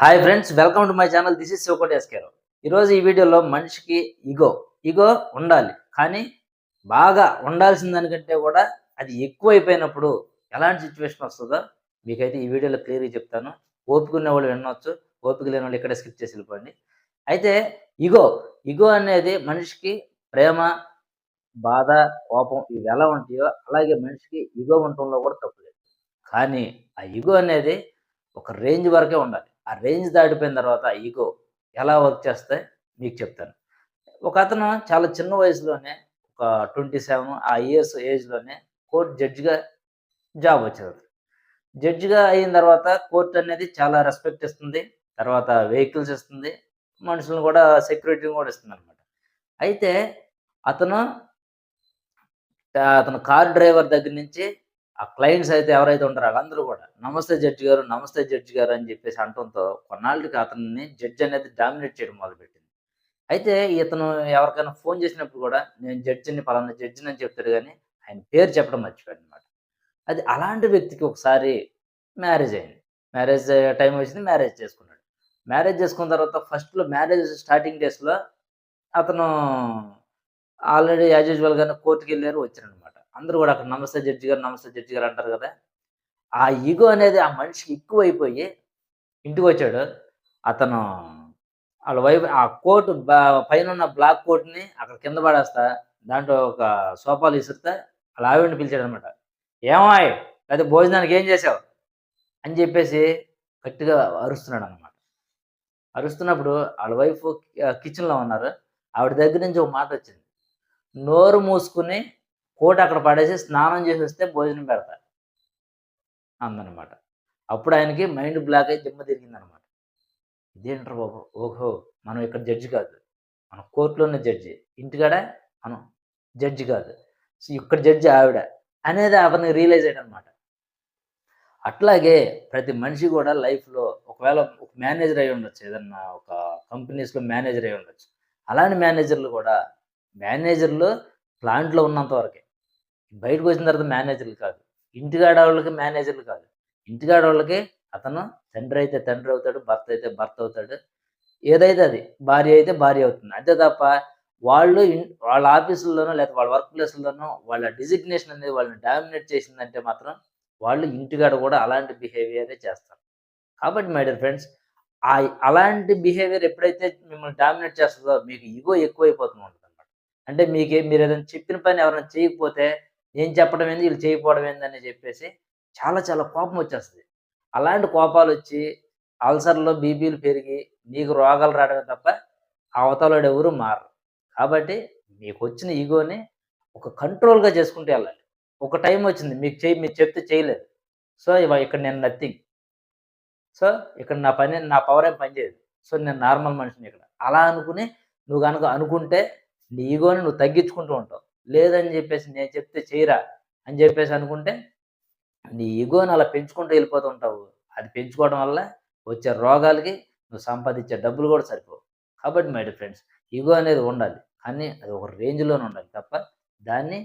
Hi friends welcome to my channel this is Shivakoti SK Rao ఈరోజు ఈ వీడియోలో మనిషికి ఇగో ఇగో ఉండాలి. కానీ బాగా ఉండాల్సిన దానికంటే కూడా అది ఎక్కువైపోయినప్పుడు ఎలాంటి సిచ్యువేషన్ వస్తుందో మీకైతే ఈ వీడియోలో క్లియర్గా చెప్తాను. ఓపిక ఉన్న వాళ్ళు వినవచ్చు ఓపిక లేని వాళ్ళు ఇక్కడే స్కిప్ చేసి వెళ్ళిపోండి. అయితే ఇగో ఇగో అనేది మనిషికి ప్రేమ బాధ కోపం ఇవి ఎలా ఉంటాయో అలాగే మనిషికి ఇగో ఉండటంలో కూడా తప్పులేదు కానీ ఆ ఇగో అనేది ఒక రేంజ్ వరకే ఉండాలి. ఆ రేంజ్ దాటిపోయిన తర్వాత ఈగో ఎలా వర్క్ చేస్తాయి మీకు చెప్తాను. ఒక అతను చాలా చిన్న వయసులోనే ఒక ట్వంటీ సెవెన్ ఆ ఇయర్స్ ఏజ్లోనే కోర్టు జడ్జిగా జాబ్ వచ్చేది జడ్జిగా అయిన తర్వాత కోర్టు అనేది చాలా రెస్పెక్ట్ ఇస్తుంది తర్వాత వెహికల్స్ ఇస్తుంది మనుషులను కూడా సెక్యూరిటీని కూడా ఇస్తుంది అనమాట అయితే అతను అతను కార్ డ్రైవర్ దగ్గర నుంచి ఆ క్లయింట్స్ అయితే ఎవరైతే ఉంటారో వాళ్ళందరూ కూడా నమస్తే జడ్జి గారు నమస్తే జడ్జి గారు అని చెప్పేసి అంటంతో కొన్నాళ్ళకి అతన్ని జడ్జి అనేది డామినేట్ చేయడం మొదలుపెట్టింది. అయితే ఇతను ఎవరికైనా ఫోన్ చేసినప్పుడు కూడా నేను జడ్జిని పలానా జడ్జిని అని చెప్తాడు కానీ ఆయన పేరు చెప్పడం మర్చిపోయాడు అనమాట అది అలాంటి వ్యక్తికి ఒకసారి మ్యారేజ్ అయింది. మ్యారేజ్ టైం వచ్చింది మ్యారేజ్ చేసుకున్నాడు. మ్యారేజ్ చేసుకున్న తర్వాత ఫస్ట్లో మ్యారేజ్ స్టార్టింగ్ డేస్లో అతను ఆల్రెడీ యాజ్ యూజువల్గానే కోర్టుకి వెళ్ళారు వచ్చారు అందరూ కూడా అక్కడ నమస్తే జడ్జి గారు నమస్తే జడ్జి గారు అంటారు కదా. ఆ ఈగో అనేది ఆ మనిషికి ఎక్కువైపోయి ఇంటికి వచ్చాడు. అతను వాళ్ళ వైపు ఆ కోట్ పైన ఉన్న బ్లాక్ కోట్ని అక్కడ కింద పడేస్తా దాంట్లో ఒక సోఫాలు ఇసిరితే అలా ఆవిడని పిలిచాడు అనమాట ఏమాయ్ లేదా భోజనానికి ఏం చేసావు? అని చెప్పేసి గట్టిగా అరుస్తున్నాడు అనమాట అరుస్తున్నప్పుడు వాళ్ళ వైఫ్ కిచెన్లో ఉన్నారు. ఆవిడ దగ్గర నుంచి ఒక మాట వచ్చింది నోరు మూసుకుని కోట అక్కడ పడేసి స్నానం చేసి వస్తే భోజనం పెడతారు. అందనమాట అప్పుడు ఆయనకి మైండ్ బ్లాక్ అయి దిమ్మ తిరిగిందనమాట ఇదేంటారు బాబు? ఓహో మనం ఇక్కడ జడ్జి కాదు. మన కోర్టులోనే జడ్జి. ఇంటికాడ మనం జడ్జి కాదు. సో ఇక్కడ జడ్జి ఆవిడ అనేది అతను రియలైజ్ అయ్యాడనమాట అట్లాగే ప్రతి మనిషి కూడా లైఫ్లో ఒకవేళ ఒక మేనేజర్ అయి ఉండొచ్చు. ఏదన్నా ఒక కంపెనీస్లో మేనేజర్ అయి ఉండొచ్చు. అలాంటి మేనేజర్లు కూడా మేనేజర్లు ప్లాంట్లో ఉన్నంత వరకే. బయటకు వచ్చిన తర్వాత మేనేజర్లు కాదు. ఇంటికాడ వాళ్ళకి మేనేజర్లు కాదు. ఇంటికాడ వాళ్ళకి అతను తండ్రి అయితే తండ్రి అవుతాడు భర్త అయితే భర్త అవుతాడు. ఏదైతే అది భార్య అయితే భార్య అవుతుంది. అంతే తప్ప వాళ్ళు వాళ్ళ ఆఫీసుల్లోనో లేదా వాళ్ళ వర్క్ ప్లేస్లోనో వాళ్ళ డిజిగ్నేషన్ అనేది వాళ్ళని డామినేట్ చేసిందంటే మాత్రం వాళ్ళు ఇంటికాడ కూడా అలాంటి బిహేవియరే చేస్తారు. కాబట్టి మై డియర్ ఫ్రెండ్స్ ఆ అలాంటి బిహేవియర్ ఎప్పుడైతే మిమ్మల్ని డామినేట్ చేస్తుందో మీకు ఇగో ఎక్కువైపోతుంది ఉంటుంది అంటే మీకు మీరు ఏదైనా చెప్పిన పని ఎవరైనా చేయకపోతే నేను చెప్పడం ఏంది? వీళ్ళు చేయకపోవడం ఏందని చెప్పేసి చాలా చాలా కోపం వచ్చేస్తుంది. అలాంటి కోపాలు వచ్చి అల్సర్లో బీపీలు పెరిగి నీకు రోగాలు రావడమే తప్ప అవతలడు ఎవరు మారరు. కాబట్టి మీకు వచ్చిన ఈగోని ఒక కంట్రోల్గా చేసుకుంటూ వెళ్ళాలి. ఒక టైం వచ్చింది. మీకు చేయి మీరు చెప్తే చేయలేదు. సో ఇక్కడ నేను నథింగ్. సో ఇక్కడ నా పని నా పవర్ ఏం పనిచేయదు సో నేను నార్మల్ మనిషిని ఇక్కడ. అలా అనుకుని నువ్వు కనుక అనుకుంటే నీ ఈగోని నువ్వు తగ్గించుకుంటూ ఉంటావు. లేదని చెప్పేసి నేను చెప్తే చేయరా? అని చెప్పేసి అనుకుంటే నీ ఈగోని అలా పెంచుకుంటూ వెళ్ళిపోతూ ఉంటావు అది పెంచుకోవడం వల్ల వచ్చే రోగాలకి నువ్వు సంపాదించే డబ్బులు కూడా సరిపోవు. కాబట్టి మై ఫ్రెండ్స్ ఈగో అనేది ఉండాలి. కానీ అది ఒక రేంజ్లోనే ఉండాలి తప్ప దాన్ని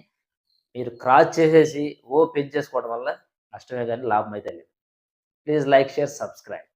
మీరు క్రాస్ చేసేసి ఓ పెంచేసుకోవడం వల్ల నష్టమే కానీ లాభం అయితే లేదు. Please like share subscribe